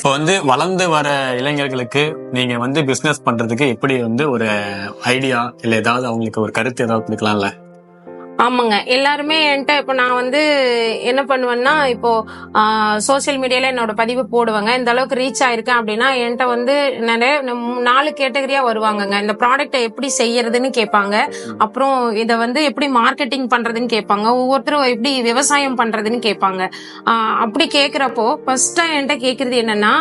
இப்போ வந்து வளர்ந்து வர இளைஞர்களுக்கு நீங்க வந்து பிசினஸ் பண்றதுக்கு எப்படி வந்து ஒரு ஐடியா இல்ல ஏதாவது அவங்களுக்கு ஒரு கருத்து ஏதாவது கொடுக்கலாம்ல? ஆமாங்க. எல்லாருமே என்கிட்ட இப்போ நான் வந்து என்ன பண்ணுவேன்னா இப்போ சோஷியல் மீடியால என்னோட பதிவு போடுவாங்க. இந்த அளவுக்கு ரீச் ஆயிருக்கேன் அப்படின்னா என்கிட்ட வந்து நிறைய நாலு கேட்டகரியா வருவாங்கங்க. இந்த ப்ராடக்ட்டை எப்படி செய்யறதுன்னு கேட்பாங்க. அப்புறம் இதை வந்து எப்படி மார்க்கெட்டிங் பண்றதுன்னு கேட்பாங்க. ஒவ்வொருத்தரும் எப்படி விவசாயம் பண்றதுன்னு கேட்பாங்க. அப்படி கேட்கிறப்போ ஃபர்ஸ்டா என்கிட்ட கேட்கறது என்னன்னா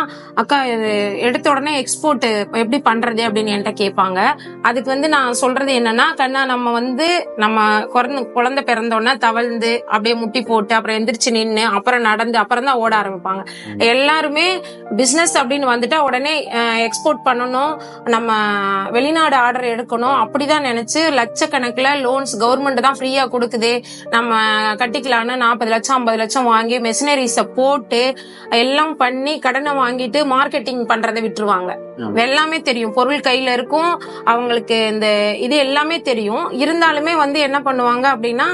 அக்கா இது எடுத்த உடனே எக்ஸ்போர்ட் எப்படி பண்றது? அப்படின்னு என்கிட்ட கேட்பாங்க. அதுக்கு வந்து நான் சொல்றது என்னன்னா கண்ணா நம்ம வந்து நம்ம குழந்தை பிறந்தோடனே தவழ்ந்து அப்படியே முட்டி போட்டு அப்புறம் எந்திரிச்சு நின்னு அப்புறம் நடந்து அப்புறம் தான் ஓட ஆரம்பிப்பாங்க. எல்லாருமே பிசினஸ் அப்படின்னு வந்துட்டா உடனே எக்ஸ்போர்ட் பண்ணணும் நம்ம வெளிநாடு ஆர்டர் எடுக்கணும் அப்படிதான் நினைச்சு லட்சக்கணக்கில் லோன்ஸ் கவர்மெண்ட் தான் ஃப்ரீயா கொடுக்குது. நம்ம கட்டிக்கலாம்னு நாற்பது லட்சம் ஐம்பது லட்சம் வாங்கி மெஷினரிஸ போட்டு எல்லாம் பண்ணி கடனை வாங்கிட்டு மார்க்கெட்டிங் பண்றதை விட்டுருவாங்க. எல்லாமே தெரியும். பொருள் கையில இருக்கும். அவங்களுக்கு இந்த இது எல்லாமே தெரியும். இருந்தாலுமே வந்து என்ன பண்ணுவாங்க? அப்படின்னா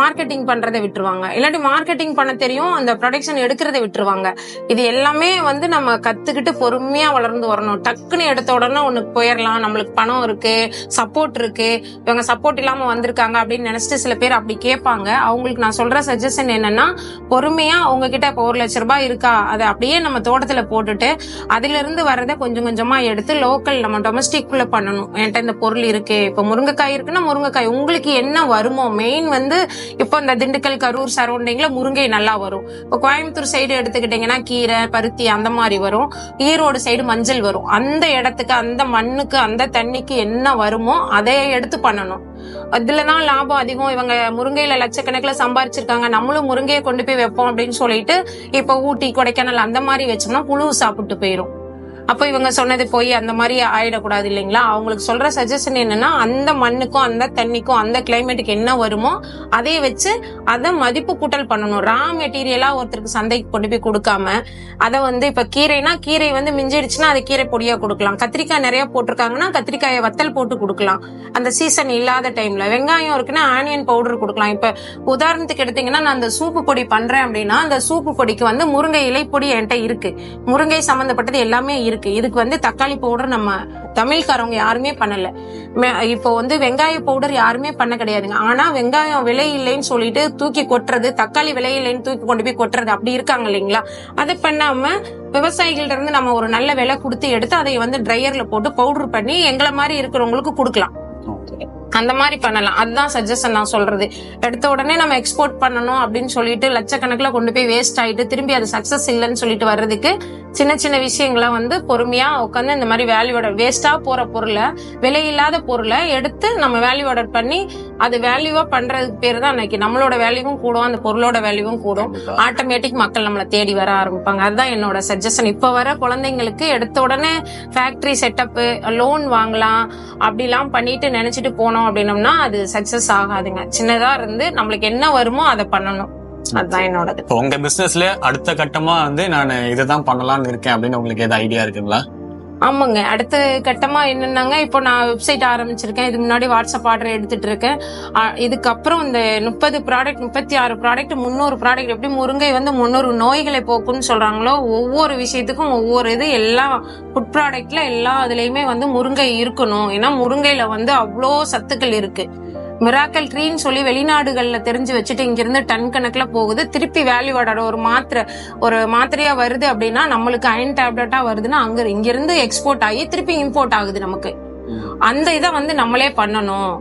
மார்க்கெட்டிங் பண்றதை விட்டுருவாங்க. இல்லாட்டி மார்க்கெட்டிங் பண்ண தெரியும் அந்த ப்ரொடக்ஷன் எடுக்கிறத விட்டுருவாங்க. இது எல்லாமே வந்து நம்ம கத்துக்கிட்டு பொறுமையா வளர்ந்து வரணும். டக்குன்னு எடுத்த உடனே ஒண்ணுக்கு போயிடலாம் நம்மளுக்கு பணம் இருக்கு சப்போர்ட் இருக்கு. இவங்க சப்போர்ட் இல்லாம வந்திருக்காங்க அப்படின்னு நினைச்சிட்டு சில பேர் அப்படி கேட்பாங்க. அவங்களுக்கு நான் சொல்ற சஜஷன் என்னன்னா பொறுமையா உங்ககிட்ட இப்போ ஒரு லட்ச ரூபாய் இருக்கா அதை அப்படியே நம்ம தோட்டத்துல போட்டுட்டு அதுல இருந்து வரதை கொஞ்சம் கொஞ்சமா எடுத்து லோக்கல் நம்ம டொமஸ்டிக் குள்ள பண்ணணும். என்கிட்ட இந்த பொருள் இருக்கு இப்ப முருங்கைக்காய் இருக்குன்னா முருங்கைக்காய். உங்களுக்கு என்ன வருமோ மெயின் வந்து இப்போ இந்த திண்டுக்கல் கரூர் சரௌண்டிங்ல முருங்கை நல்லா வரும். இப்போ கோயம்புத்தூர் சைடு எடுத்துக்கிட்டீங்கன்னா கீரை பருத்தி அந்த மாதிரி வரும். ஈரோடு சைடு மஞ்சள் வரும். அந்த இடத்துக்கு அந்த மண்ணுக்கு அந்த தண்ணிக்கு என்ன வருமோ அதை எடுத்து பண்ணணும். இதுலதான் லாபம் அதிகம். இவங்க முருங்கையில லட்சக்கணக்கில் சம்பாரிச்சிருக்காங்க. நம்மளும் முருங்கையை கொண்டு போய் வைப்போம் அப்படின்னு சொல்லிட்டு இப்ப ஊட்டி கொடைக்கானல் அந்த மாதிரி வச்சோம்னா புழு சாப்பிட்டு போயிரும். அப்போ இவங்க சொன்னது போய் அந்த மாதிரி ஆயிடக்கூடாது இல்லைங்களா? அவங்களுக்கு சொல்ற சஜஷன் என்னன்னா அந்த மண்ணுக்கும் அந்த தண்ணிக்கும் அந்த கிளைமேட்டுக்கு என்ன வருமோ அதை வச்சு அதை மதிப்பு கூட்டல் பண்ணணும். ரா மெட்டீரியலா ஒருத்தருக்கு சந்தைக்கு கொண்டு போய் கொடுக்காம அதை வந்து இப்ப கீரைனா கீரை வந்து மிஞ்சிடுச்சுன்னா அதை கீரை பொடியா கொடுக்கலாம். கத்திரிக்காய் நிறைய போட்டிருக்காங்கன்னா கத்திரிக்காயை வத்தல் போட்டு கொடுக்கலாம். அந்த சீசன் இல்லாத டைம்ல வெங்காயம் இருக்குன்னா ஆனியன் பவுடர் கொடுக்கலாம். இப்ப உதாரணத்துக்கு எடுத்தீங்கன்னா நான் அந்த சூப்பு பொடி பண்றேன் அப்படின்னா அந்த சூப்பு பொடிக்கு வந்து முருங்கை இலை பொடி என்கிட்ட இருக்கு. முருங்கை சம்பந்தப்பட்டது எல்லாமே இருக்கு. இதுக்கு வந்து தக்காளி பவுடர் நம்ம தமிழ்காரவங்க யாருமே பண்ணல. இப்போ வந்து வெங்காய பவுடர் யாருமே பண்ண கிடையாதுங்க. ஆனா வெங்காயம் விலை இல்லைன்னு சொல்லிட்டு தூக்கி கொட்டுறது தக்காளி விலை இல்லைன்னு தூக்கி கொண்டு போய் கொட்டுறது அப்படி இருக்காங்க இல்லைங்களா? அதை பண்ணாம விவசாயிகள்ட்ட இருந்து நம்ம ஒரு நல்ல விலை கொடுத்து எடுத்து அதை வந்து ட்ரையர்ல போட்டு பவுடர் பண்ணி எங்களை மாதிரி இருக்கிறவங்களுக்கு கொடுக்கலாம். அந்த மாதிரி பண்ணலாம். அதுதான் சஜஷன் நான் சொல்றது. எடுத்த உடனே நம்ம எக்ஸ்போர்ட் பண்ணணும் அப்படின்னு சொல்லிட்டு லட்சக்கணக்கில் கொண்டு போய் வேஸ்ட் ஆயிட்டு திரும்பி அது சக்சஸ் இல்லைன்னு சொல்லிட்டு வர்றதுக்கு சின்ன சின்ன விஷயங்களை வந்து பொறுமையா உட்காந்து இந்த மாதிரி வேல்யூட வேஸ்டா போற பொருளை விலையில்லாத பொருளை எடுத்து நம்ம வேல்யூ ஆர்டர் பண்ணி அது வேல்யூவா பண்றதுக்கு பேர் தான் அன்னைக்கு நம்மளோட வேல்யூவும் கூடும் அந்த பொருளோட வேல்யூவும் கூடும். ஆட்டோமேட்டிக் மக்கள் நம்மளை தேடி வர ஆரம்பிப்பாங்க. அதுதான் என்னோட சஜஷன் இப்ப வர குழந்தைங்களுக்கு எடுத்த உடனே ஃபேக்டரி செட்டப் லோன் வாங்கலாம் அப்படிலாம் பண்ணிட்டு நினைச்சிட்டு போனோம் அப்படின்னம்னா அது சக்சஸ் ஆகாதுங்க. சின்னதா இருந்து நம்மளுக்கு என்ன வருமோ அதை பண்ணணும். அதுதான் என்னோடது. இப்போ உங்க பிசினஸ்ல அடுத்த கட்டமா வந்து நான் இதை தான் பண்ணலாம்னு இருக்கேன் அப்படின்னு உங்களுக்கு ஏதாவது ஐடியா இருக்குங்களா? ஆமாங்க. அடுத்த கட்டமா என்னன்னாங்க இப்போ நான் வெப்சைட் ஆரம்பிச்சிருக்கேன். இது முன்னாடி வாட்ஸ்அப் ஆர்டர் எடுத்துட்டு இருக்கேன் இதுக்கப்புறம் இந்த முப்பது ப்ராடக்ட் முப்பத்தி ஆறு ப்ராடக்ட் முந்நூறு ப்ராடக்ட் எப்படி முருங்கை வந்து முந்நூறு நோய்களை போக்குன்னு சொல்றாங்களோ ஒவ்வொரு விஷயத்துக்கும் ஒவ்வொரு இது எல்லா ஃபுட் ப்ராடக்ட்ல எல்லா இதுலயுமே வந்து முருங்கை இருக்கணும். ஏன்னா முருங்கையில வந்து அவ்வளோ சத்துக்கள் இருக்கு. மிராக்கல் ட்ரீன்னு சொல்லி வெளிநாடுகள்ல தெரிஞ்சு வச்சுட்டு இங்க இருந்து டன் கணக்குல போகுது. திருப்பி வேல்யூ ஆர்டர் ஒரு மாத்திரை ஒரு மாத்திரையா வருது அப்படின்னா நம்மளுக்கு அயன் டேப்லெட்டா வருதுன்னா அங்க இங்க இருந்து எக்ஸ்போர்ட் ஆகி திருப்பி இம்போர்ட் ஆகுது நமக்கு. அந்த இதை வந்து நம்மளே பண்ணணும்.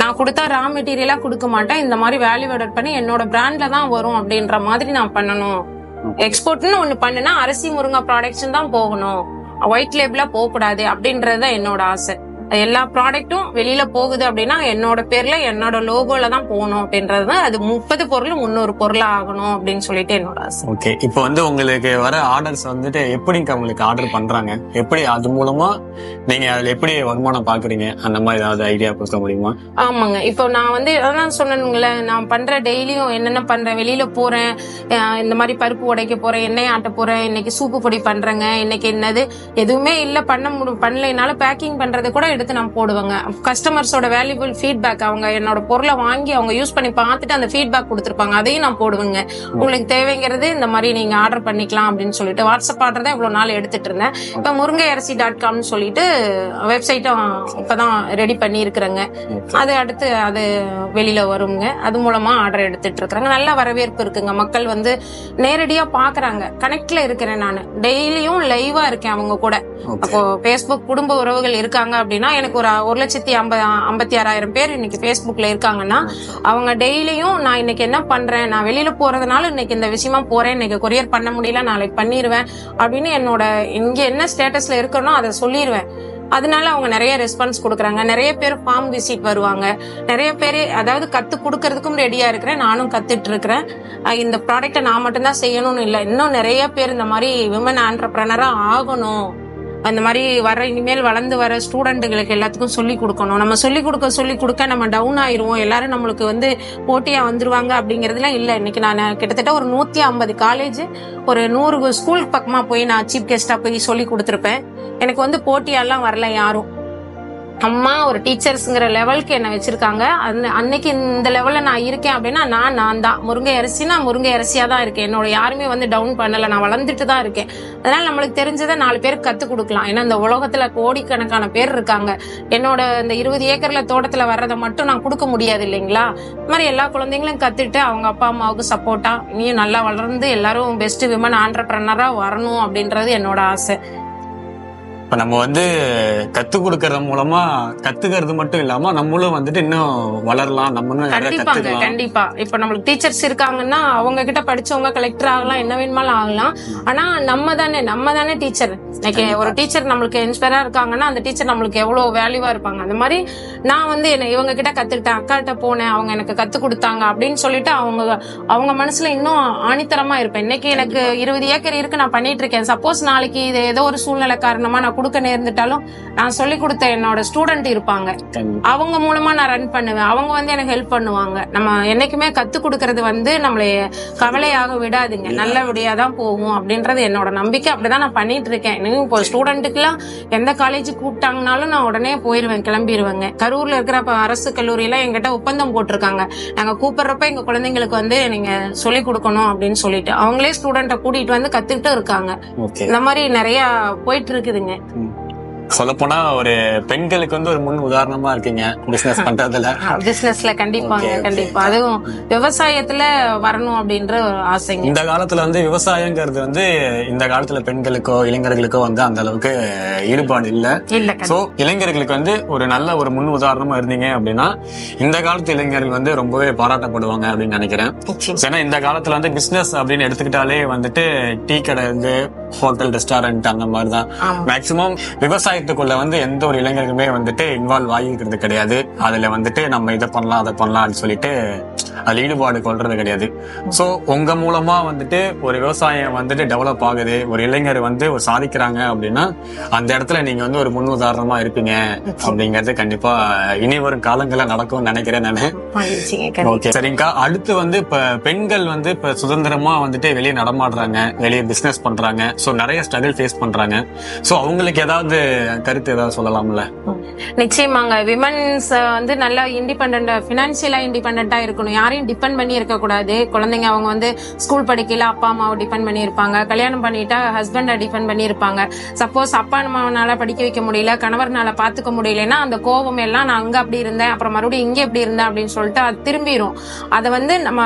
நான் கொடுத்தா ரா மெட்டீரியலா கொடுக்க மாட்டேன். இந்த மாதிரி வேல்யூ ஆர்டர் பண்ணி என்னோட பிராண்ட்ல தான் வரும் அப்படின்ற மாதிரி நான் பண்ணணும். எக்ஸ்போர்ட்னு ஒண்ணு பண்ணுனா அரிசி முருங்கை ப்ராடக்ட்ஸ் தான் போகணும். ஒயிட் லேபிளா போக கூடாது அப்படின்றது தான் என்னோட ஆசை. எல்லா ப்ராடக்ட்டும் வெளியில போகுது அப்படின்னா என்னோட பேர்ல என்னோட லோகோல தான் போகணும் அப்படின்றது அது முப்பது பொருள் முன்னூறு பொருளா ஆகணும் அப்படின்னு சொல்லிட்டு என்னோட ஆசை. ஓகே இப்போ வந்து உங்களுக்கு வர ஆர்டர்ஸ் வந்துட்டு எப்படிங்க உங்களுக்கு ஆர்டர் பண்றாங்க? எப்படி அது மூலமா நீங்க அதுல எப்படி வருமானம் பாக்குறீங்க அந்த மாதிரி ஏதாவது ஐடியா கொடுக்க முடியுமா? ஆமாங்க. இப்போ நான் வந்து அதான் சொன்னேனுங்களே நான் பண்ற டெய்லியும் என்னென்ன பண்றேன்? வெளியில போறேன் இந்த மாதிரி பருப்பு உடைக்க போறேன் எண்ணெய் ஆட்ட போறேன் இன்னைக்கு சூப்பு பொடி பண்றேங்க இன்னைக்கு என்னது எதுவுமே இல்ல பண்ண முடி பண்ணலைனால பேக்கிங் பண்றதை கூட எடுத்து நான் போடுவேங்க. கஸ்டமர்ஸோட வேல்யூபிள் ஃபீட்பேக் அவங்க என்னோட பொருளை வாங்கி அவங்க யூஸ் பண்ணி பார்த்துட்டு அந்த ஃபீட்பேக் கொடுத்துருப்பாங்க. அதையும் நான் போடுவேங்க. உங்களுக்கு தேவைங்கிறது இந்த மாதிரி நீங்க ஆர்டர் பண்ணிக்கலாம் அப்படின்னு சொல்லிட்டு வாட்ஸ்அப் ஆர்டர் தான் இவ்வளவு நாள் எடுத்துட்டு இருந்தேன். இப்ப முருங்கை அரிசி டாட் காம்னு சொல்லிட்டு வெப்சைட்டும் இப்பதான் ரெடி பண்ணி இருக்கிறேங்க அது அடுத்து அது வெளியில வருங்க. அது மூலமா ஆர்டர் எடுத்துட்டு இருக்கிறாங்க. நல்ல வரவேற்பு இருக்குங்க. மக்கள் வந்து நேரடியா பாக்குறாங்க. கனெக்ட்ல இருக்கிறேன் நான். டெய்லியும் லைவா இருக்கேன் அவங்க கூட. அப்போ Facebook குடும்ப உறவுகள் இருக்காங்க அப்படின்னா எனக்கு ஒரு ஒரு லட்சத்தி ஐம்பது ஐம்பத்தி ஆறாயிரம் பேர் இன்னைக்கு ஃபேஸ்புக்கில் இருக்காங்கன்னா அவங்க டெய்லியும் நான் இன்னைக்கு என்ன பண்றேன் நான் வெளியில போறதுனால இன்னைக்கு இந்த விஷயமா போறேன் இன்னைக்கு கொரியர் பண்ண முடியல நாளைக்கு பண்ணிடுவேன் அப்படின்னு என்னோட இங்கே என்ன ஸ்டேட்டஸ்ல இருக்கணும் அதை சொல்லிடுவேன் அதனால அவங்க நிறைய ரெஸ்பான்ஸ் கொடுக்குறாங்க. நிறைய பேர் ஃபார்ம் விசிட் வருவாங்க. நிறைய பேர் அதாவது கத்து கொடுக்கறதுக்கும் ரெடியா இருக்கிறேன். நானும் கத்துட்டு இருக்கிறேன் இந்த ப்ராடக்ட்டை நான் மட்டும்தான் செய்யணும்னு இல்லை. இன்னும் நிறைய பேர் இந்த மாதிரி விமன் ஆண்டர்பிரனரா ஆகணும். அந்த மாதிரி வர இனிமேல் வளர்ந்து வர ஸ்டூடெண்ட்டுகளுக்கு எல்லாத்துக்கும் சொல்லி கொடுக்கணும். நம்ம சொல்லி கொடுக்க சொல்லி கொடுக்க நம்ம டவுன் ஆயிருவோம். எல்லாரும் நம்மளுக்கு வந்து போட்டியா வந்துருவாங்க அப்படிங்கறதுலாம் இல்ல. இன்னைக்கு நான் கிட்டத்தட்ட ஒரு நூத்தி ஐம்பது காலேஜ் ஒரு நூறு ஸ்கூல் பக்கமா போய் நான் சீஃப் கெஸ்டா போய் சொல்லி கொடுத்துருப்பேன். எனக்கு வந்து போட்டியாலாம் வரல யாரும். அம்மா ஒரு டீச்சர்ஸ்ங்கிற லெவலுக்கு என்னை வச்சிருக்காங்க. அந்த அன்னைக்கு இந்த லெவலில் நான் இருக்கேன் அப்படின்னா நான் நான் தான். முருங்கை அரிசினா முருங்கை அரிசியாக தான் இருக்கேன். என்னோட யாருமே வந்து டவுன் பண்ணலை. நான் வளர்ந்துட்டு தான் இருக்கேன். அதனால் நம்மளுக்கு தெரிஞ்சதை நாலு பேருக்கு கற்றுக் கொடுக்கலாம். ஏன்னா இந்த உலகத்தில் கோடிக்கணக்கான பேர் இருக்காங்க. என்னோட இந்த இருபது ஏக்கரில் தோட்டத்தில் வர்றதை மட்டும் நான் கொடுக்க முடியாது இல்லைங்களா? இந்த மாதிரி எல்லா குழந்தைங்களும் கற்றுட்டு அவங்க அப்பா அம்மாவுக்கு சப்போர்ட்டாக இனியும் நல்லா வளர்ந்து எல்லாரும் பெஸ்ட் விமன் ஆண்டர்பிரனராக வரணும் அப்படின்றது என்னோட ஆசை. இப்ப நம்ம வந்து கத்து கொடுக்கறது மூலமா கத்துக்கிறது மட்டும் இல்லாம நம்மளும் வந்துட்டு இன்னும் வளரலாம் நிறைய கண்டிப்பாங்க கண்டிப்பா. இப்ப நம்மளுக்கு டீச்சர்ஸ் இருக்காங்கன்னா அவங்க கிட்ட படிச்சவங்க கலெக்டர் ஆகலாம் என்ன வேணுமாலும் ஆகலாம். ஆனா நம்ம தானே நம்ம தானே டீச்சர் இன்னைக்கு ஒரு டீச்சர் நம்மளுக்கு இன்ஸ்பயரா இருக்காங்கன்னா அந்த டீச்சர் நம்மளுக்கு எவ்வளவு வேல்யூவா இருப்பாங்க. அந்த மாதிரி நான் வந்து என்ன இவங்க கிட்ட கத்துக்கிட்டேன் அக்காட்ட போனேன் அவங்க எனக்கு கத்து கொடுத்தாங்க அப்படின்னு சொல்லிட்டு அவங்க அவங்க மனசுல இன்னும் ஆணித்தரமா இருப்பேன். இன்னைக்கு எனக்கு இருபது ஏக்கர் இருக்கு நான் பண்ணிட்டு இருக்கேன். சப்போஸ் நாளைக்கு இது ஏதோ ஒரு சூழ்நிலை காரணமா நான் கொடுக்க நேர்ந்துட்டாலும் நான் சொல்லி கொடுத்த என்னோட ஸ்டூடெண்ட் இருப்பாங்க. அவங்க மூலமா நான் ரன் பண்ணுவேன். அவங்க வந்து எனக்கு ஹெல்ப் பண்ணுவாங்க. நம்ம என்னைக்குமே கத்து கொடுக்கறது வந்து நம்மளை கவலையாக விடாதுங்க. நல்லபடியா தான் போகும் அப்படின்றது என்னோட நம்பிக்கை. அப்படிதான் நான் பண்ணிட்டு இருக்கேன். இன்னும் இப்போ ஸ்டூடெண்ட்டுக்குலாம் எந்த காலேஜ் கூப்பிட்டாங்கனாலும் நான் உடனே போயிருவேன் கிளம்பிடுவேங்க கரூர்ல இருக்கிற அரசு கல்லூரியில எங்கிட்ட ஒப்பந்தம் போட்டிருக்காங்க. நாங்க கூப்பிடுறப்ப எங்க குழந்தைங்களுக்கு வந்து நீங்க சொல்லி கொடுக்கணும் அப்படின்னு சொல்லிட்டு அவங்களே ஸ்டூடெண்ட்டை கூட்டிட்டு வந்து கத்துக்கிட்டு இருக்காங்க. இந்த மாதிரி நிறைய போயிட்டு இருக்குதுங்க. சொல்லப்போனா ஒரு பெண்களுக்கு வந்து ஒரு முன் உதாரணமா இருக்கீங்க. பிசினஸ் பண்றதுல. பிசினஸ்ல கண்டிப்பாங்க. கண்டிப்பா அதுவும் விவசாயத்துல வரணும் அப்படின்ற ஒரு ஆசைங்க. இந்த காலத்துல வந்து விவசாயங்கிறது வந்து இந்த காலத்துல பெண்களுக்கோ இளைஞர்களுக்கோ வந்து அந்த அளவுக்கு ஈடுபாடு இல்ல. இல்ல சோ இளைஞர்களுக்கு வந்து ஒரு நல்ல ஒரு முன் உதாரணமா இருந்தீங்க அப்படின்னா இந்த காலத்து இளைஞர்கள் வந்து ரொம்பவே பாராட்டப்படுவாங்க அப்படின்னு நினைக்கிறேன். ஏன்னா இந்த காலத்துல வந்து பிசினஸ் அப்படின்னு எடுத்துக்கிட்டாலே வந்துட்டு டீ கடை இருந்து ஹோட்டல் ரெஸ்டாரண்ட் அந்த மாதிரி தான் மேக்சிமம் விவசாயத்துக்குள்ள வந்து எந்த ஒரு இளைஞருக்குமே வந்துட்டு இன்வால்வ் ஆகிக்கிறது கிடையாது. அதுல வந்துட்டு நம்ம இதை பண்ணலாம் அதை பண்ணலாம்னு சொல்லிட்டு அதுல ஈடுபாடு கொள்றது கிடையாது. சோ உங்க மூலமா வந்துட்டு ஒரு விவசாயம் வந்துட்டு டெவலப் ஆகுது. ஒரு இளைஞர் வந்து ஒரு சாதிக்கிறாங்க அப்படின்னா அந்த இடத்துல நீங்க வந்து ஒரு முன் உதாரணமா இருப்பீங்க அப்படிங்கறது கண்டிப்பா இனி வரும் காலங்கள்ல நடக்கும்னு நினைக்கிறேன் நானு. ஓகே சரிங்கக்கா. அடுத்து வந்து இப்ப பெண்கள் வந்து இப்ப சுதந்திரமா வந்துட்டு வெளியே நடமாடுறாங்க. வெளியே பிசினஸ் பண்றாங்க. ஸோ நிறைய ஸ்ட்ரகிள் ஃபேஸ் பண்றாங்க. சோ அவங்களுக்கு ஏதாவது கருத்து ஏதாவது சொல்லலாம்ல? நிச்சயமாங்க. விமன்ஸ் வந்து நல்லா இண்டிபெண்டா ஃபினான்ஷியலா இண்டிபெண்டா இருக்கணும். யாரையும் டிபெண்ட் பண்ணி இருக்க கூடாது குழந்தைங்க அவங்க வந்து ஸ்கூல் படிக்கல அப்பா அம்மாவை டிபெண்ட் பண்ணி இருப்பாங்க கல்யாணம் பண்ணிட்டா ஹஸ்பண்டை டிபெண்ட் பண்ணி இருப்பாங்க சப்போஸ் அப்பா அம்மாவனால படிக்க வைக்க முடியல கணவர்னால பாத்துக்க முடியலன்னா அந்த கோபம் எல்லாம் நான் அங்க அப்படி இருந்தேன் அப்புறம் மறுபடியும் இங்க எப்படி இருந்தேன் அப்படின்னு சொல்லிட்டு அது திரும்பிரும். அதை வந்து நம்ம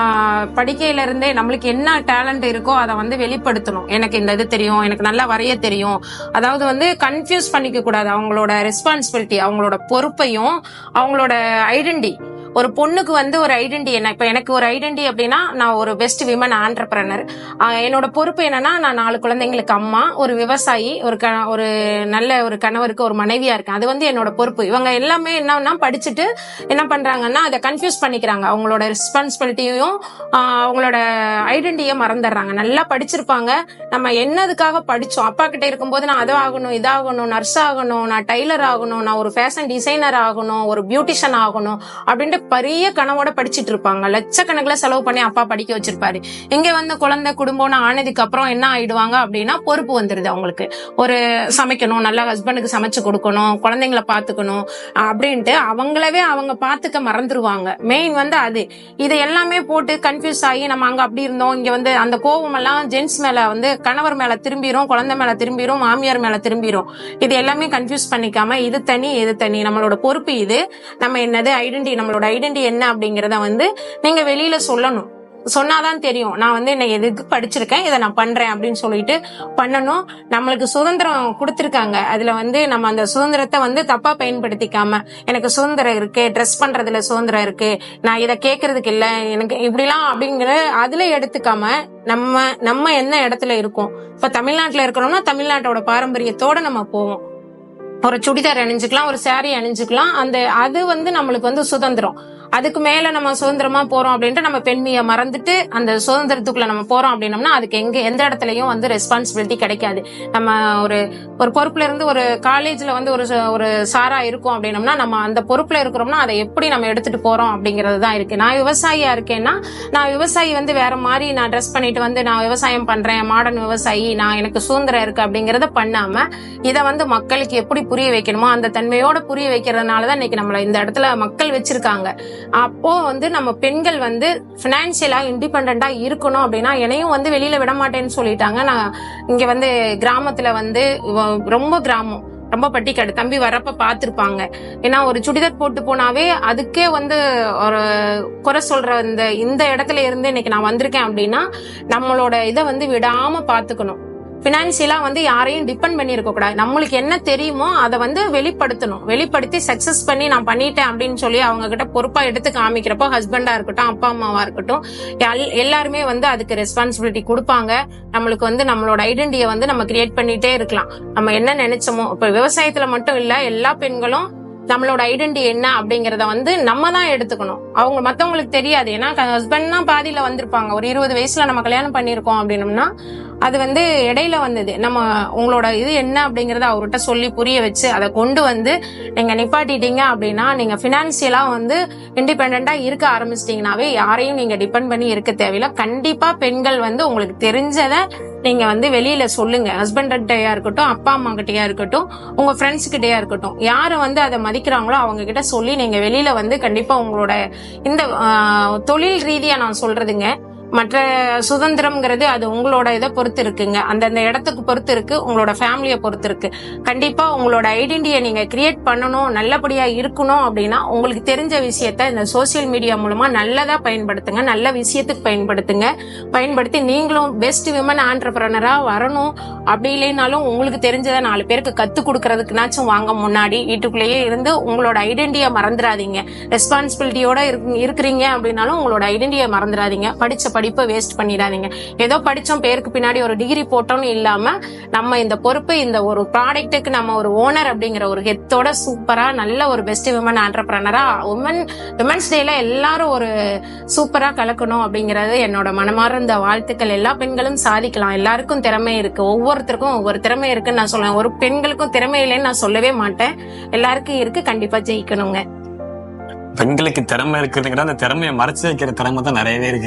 படிக்கையில இருந்தே நம்மளுக்கு என்ன டேலண்ட் இருக்கோ அதை வந்து வெளிப்படுத்தணும். எனக்கு இந்த இது தெரியும். எனக்கு நல்லா வரைய தெரியும். அதாவது வந்து கன்ஃபியூஸ் பண்ணிக்க கூடாது அவங்களோட ரெஸ்பான்சிபிலிட்டி அவங்களோட பொறுப்பையும் அவங்களோட ஐடென்டி ஒரு பொண்ணுக்கு வந்து ஒரு ஐடென்டி என்ன? இப்ப எனக்கு ஒரு ஐடென்டி அப்படின்னா நான் ஒரு பெஸ்ட் விமன் ஆண்டர்பிரனர் என்னோட பொறுப்பு என்னன்னா நான் நாலு குழந்தைங்களுக்கு அம்மா ஒரு விவசாயி ஒரு க ஒரு நல்ல ஒரு கணவருக்கு ஒரு மனைவியா இருக்கேன். அது வந்து என்னோட பொறுப்பு. இவங்க எல்லாமே என்னன்னா படிச்சுட்டு என்ன பண்றாங்கன்னா அதை கன்ஃபியூஸ் பண்ணிக்கிறாங்க. அவங்களோட ரெஸ்பான்சிபிலிட்டியும் அவங்களோட ஐடென்டியை மறந்துடுறாங்க. நல்லா படிச்சிருப்பாங்க. நம்ம என்னதுக்காக படிச்சோம்? அப்பா கிட்ட இருக்கும்போது நான் அதை ஆகணும் இதாகணும் நர்ஸ் ஆகணும் நான் டைலர் ஆகணும் நான் ஒரு ஃபேஷன் டிசைனர் ஆகணும் ஒரு பியூட்டிஷியன் ஆகணும் அப்படின்ட்டு பெரிய கனவோட படிச்சிட்டு இருப்பாங்க. லட்சக்கணக்கில் செலவு பண்ணி அப்பா படிக்க வச்சிருப்பாரு. இங்க வந்து குழந்தை குடும்பம்னு ஆனதுக்கு அப்புறம் என்ன ஆயிடுவாங்க அப்படின்னா பொறுப்பு வந்துருது அவங்களுக்கு. ஒரு சமைக்கணும் நல்ல ஹஸ்பண்டுக்கு சமைச்சு கொடுக்கணும் குழந்தைங்கள பாத்துக்கணும் அப்படின்ட்டு அவங்களவே அவங்க பாத்துக்க மறந்துருவாங்க. மெயின் வந்து அது. இது எல்லாமே போட்டு கன்ஃபியூஸ் ஆகி நம்ம அங்க அப்படி இருந்தோம். இங்க வந்து அந்த கோவம் எல்லாம் ஜென்ஸ் மேல வந்து கணவர் மேல திரும்பிரும் குழந்தை மேல திரும்பிரும் மாமியார் மேல திரும்பிரும். இது எல்லாமே கன்ஃபியூஸ் பண்ணிக்காம இது தனி இது தனி. நம்மளோட பொறுப்பு இது. நம்ம என்னது ஐடென்டி நம்மளோட ஐடென்டி என்ன அப்படிங்கிறத வந்து நீங்க வெளியில சொல்லணும். சொன்னாதான் தெரியும். நான் வந்து என்னை எதுக்கு படிச்சிருக்கேன்? இதை நான் பண்றேன் அப்படின்னு சொல்லிட்டு பண்ணணும். நம்மளுக்கு சுதந்திரம் கொடுத்துருக்காங்க. அதுல வந்து நம்ம அந்த சுதந்திரத்தை வந்து தப்பா பயன்படுத்திக்காம எனக்கு சுதந்திரம் இருக்கு ட்ரெஸ் பண்றதுல சுதந்திரம் இருக்கு நான் இதை கேட்கறதுக்கு இல்லை எனக்கு இப்படிலாம் அப்படிங்கிற அதுல எடுத்துக்காம நம்ம நம்ம என்ன இடத்துல இருக்கோம்? இப்ப தமிழ்நாட்டுல இருக்கிறோம்னா தமிழ்நாட்டோட பாரம்பரியத்தோட நம்ம போவோம். ஒரு சுடிதார் அணிஞ்சுக்கலாம் ஒரு சாரி அணிஞ்சுக்கலாம். அந்த அது வந்து நம்மளுக்கு வந்து சுதந்திரம். அதுக்கு மேல நம்ம சுதந்திரமா போறோம் அப்படின்ட்டு நம்ம பெண்மையை மறந்துட்டு அந்த சுதந்திரத்துக்குள்ள நம்ம போறோம் அப்படின்னம்னா அதுக்கு எங்க எந்த இடத்துலயும் வந்து ரெஸ்பான்சிபிலிட்டி கிடைக்காது. நம்ம ஒரு ஒரு பொறுப்புல இருந்து ஒரு காலேஜ்ல வந்து ஒரு ச- ஒரு சாரா இருக்கும் அப்படின்னம்னா நம்ம அந்த பொறுப்புல இருக்கிறோம்னா அதை எப்படி நம்ம எடுத்துட்டு போறோம் அப்படிங்கிறது தான் இருக்கு. நான் விவசாயியா இருக்கேன்னா நான் விவசாயி வந்து வேற மாதிரி நான் ட்ரெஸ் பண்ணிட்டு வந்து நான் விவசாயம் பண்றேன் மாடர்ன் விவசாயி நான் எனக்கு சுதந்திரம் இருக்கு அப்படிங்கறத பண்ணாம இதை வந்து மக்களுக்கு எப்படி புரிய வைக்கணுமோ அந்த தன்மையோட புரிய வைக்கிறதுனாலதான் இன்னைக்கு நம்மள இந்த இடத்துல மக்கள் வச்சிருக்காங்க. அப்போ வந்து நம்ம பெண்கள் வந்து பினான்சியலா இண்டிபெண்டா இருக்கணும் அப்படின்னா என்னையும் வந்து வெளியில விட மாட்டேன்னு சொல்லிட்டாங்க. நான் இங்க வந்து கிராமத்துல வந்து ரொம்ப கிராமம். ரொம்ப பட்டிக்காடு. தம்பி வரப்ப பாத்திருப்பாங்க ஏன்னா ஒரு சுடிதார் போட்டு போனாவே அதுக்கே வந்து ஒரு குறை சொல்ற இந்த இந்த இடத்துல இருந்து இன்னைக்கு நான் வந்திருக்கேன் அப்படின்னா நம்மளோட இதை வந்து விடாம பாத்துக்கணும் பினான்சியலா வந்து யாரையும் டிபெண்ட் பண்ணி இருக்க கூடாது நம்மளுக்கு என்ன தெரியுமோ அதை வந்து வெளிப்படுத்தணும். வெளிப்படுத்தி சக்சஸ் பண்ணி நான் பண்ணிட்டேன் அப்படின்னு சொல்லி அவங்க கிட்ட பொறுப்பா எடுத்து காமிக்கிறப்போ ஹஸ்பண்டா இருக்கட்டும் அப்பா அம்மாவா இருக்கட்டும் எல்- எல்லாருமே வந்து அதுக்கு ரெஸ்பான்சிபிலிட்டி கொடுப்பாங்க. நம்மளுக்கு வந்து நம்மளோட ஐடென்டிட்டியை வந்து நம்ம கிரியேட் பண்ணிட்டே இருக்கலாம். நம்ம என்ன நினைச்சோமோ இப்ப விவசாயத்துல மட்டும் இல்ல எல்லா பெண்களும் நம்மளோட ஐடென்டி என்ன அப்படிங்கறத வந்து நம்ம தான் எடுத்துக்கணும். அவங்க மத்தவங்களுக்கு தெரியாது. ஏன்னா ஹஸ்பண்ட் தான் பாதியில வந்திருப்பாங்க. ஒரு இருபது வயசுல நம்ம கல்யாணம் பண்ணிருக்கோம் அப்படின்னம்னா அது வந்து இடையில வந்தது. நம்ம உங்களோட இது என்ன அப்படிங்கறத அவர்கிட்ட சொல்லி புரிய வச்சு அதை கொண்டு வந்து நீங்க நிப்பாட்டிட்டீங்க அப்படின்னா நீங்க பினான்சியலா வந்து இண்டிபெண்டா இருக்க ஆரம்பிச்சிட்டீங்கனாவே யாரையும் நீங்க டிபெண்ட் பண்ணி இருக்க தேவையில்ல. கண்டிப்பா பெண்கள் வந்து உங்களுக்கு தெரிஞ்சதை நீங்க வந்து வெளியில சொல்லுங்க. ஹஸ்பண்ட் கிட்டயா இருக்கட்டும் அப்பா அம்மா கிட்டயா இருக்கட்டும் உங்க ஃப்ரெண்ட்ஸ் கிட்டயா இருக்கட்டும். யாரை வந்து அதை மதிக்கிறாங்களோ அவங்க கிட்ட சொல்லி நீங்க வெளியில வந்து கண்டிப்பா உங்களோட இந்த தொழில் ரீதியா நான் சொல்றதுங்க. மற்ற சுதந்திரம்ங்கிறது அது உங்களோட இதை பொறுத்து இருக்குங்க. அந்தந்த இடத்துக்கு பொறுத்து இருக்கு உங்களோட ஃபேமிலியை பொறுத்து இருக்கு. கண்டிப்பா உங்களோட ஐடென்டிட்டியை நீங்க கிரியேட் பண்ணணும் நல்லபடியா இருக்கணும் அப்படின்னா உங்களுக்கு தெரிஞ்ச விஷயத்த இந்த சோசியல் மீடியா மூலமா நல்லதா பயன்படுத்துங்க நல்ல விஷயத்துக்கு பயன்படுத்துங்க. பயன்படுத்தி நீங்களும் பெஸ்ட் விமன் ஆண்டர்பிரனரா வரணும். அப்படி இல்லைனாலும் உங்களுக்கு தெரிஞ்சதை நாலு பேருக்கு கத்து கொடுக்கறதுக்குனாச்சும் வாங்க முன்னாடி வீட்டுக்குள்ளேயே இருந்து உங்களோட ஐடென்டிட்டியை மறந்துடாதீங்க. ரெஸ்பான்சிபிலிட்டியோட இருக்கிறீங்க அப்படின்னாலும் உங்களோட ஐடென்டிட்டியை மறந்துடாதீங்க. படிச்ச படிப்பை வேஸ்ட் பண்ணிடாதீங்க. ஏதோ படிச்சோம் பேருக்கு பின்னாடி ஒரு டிகிரி போட்டோம்னு இல்லாம நம்ம இந்த பொறுப்பு இந்த ஒரு ப்ராடக்ட்டுக்கு நம்ம ஒரு ஓனர் அப்படிங்கிற ஒரு ஹெத்தோட சூப்பரா நல்ல ஒரு பெஸ்ட் விமன் ஆண்டர்பிரனரா உமன் விமன்ஸ் டேல எல்லாரும் ஒரு சூப்பரா கலக்கணும் அப்படிங்கறது என்னோட மனமார்ந்த வாழ்த்துக்கள். எல்லா பெண்களும் சாதிக்கலாம். எல்லாருக்கும் திறமை இருக்கு. ஒவ்வொருத்தருக்கும் ஒவ்வொரு திறமை இருக்குன்னு நான் சொல்லுவேன். ஒரு பெண்களுக்கும் திறமை இல்லைன்னு நான் சொல்லவே மாட்டேன். எல்லாருக்கும் இருக்கு. கண்டிப்பா ஜெயிக்கணுங்க. பெண்களுக்கு திறமை இருக்குதுங்கிற அந்த திறமையை மறைச்சு வைக்கிற திறமை தான் நிறையவே இருக்கு.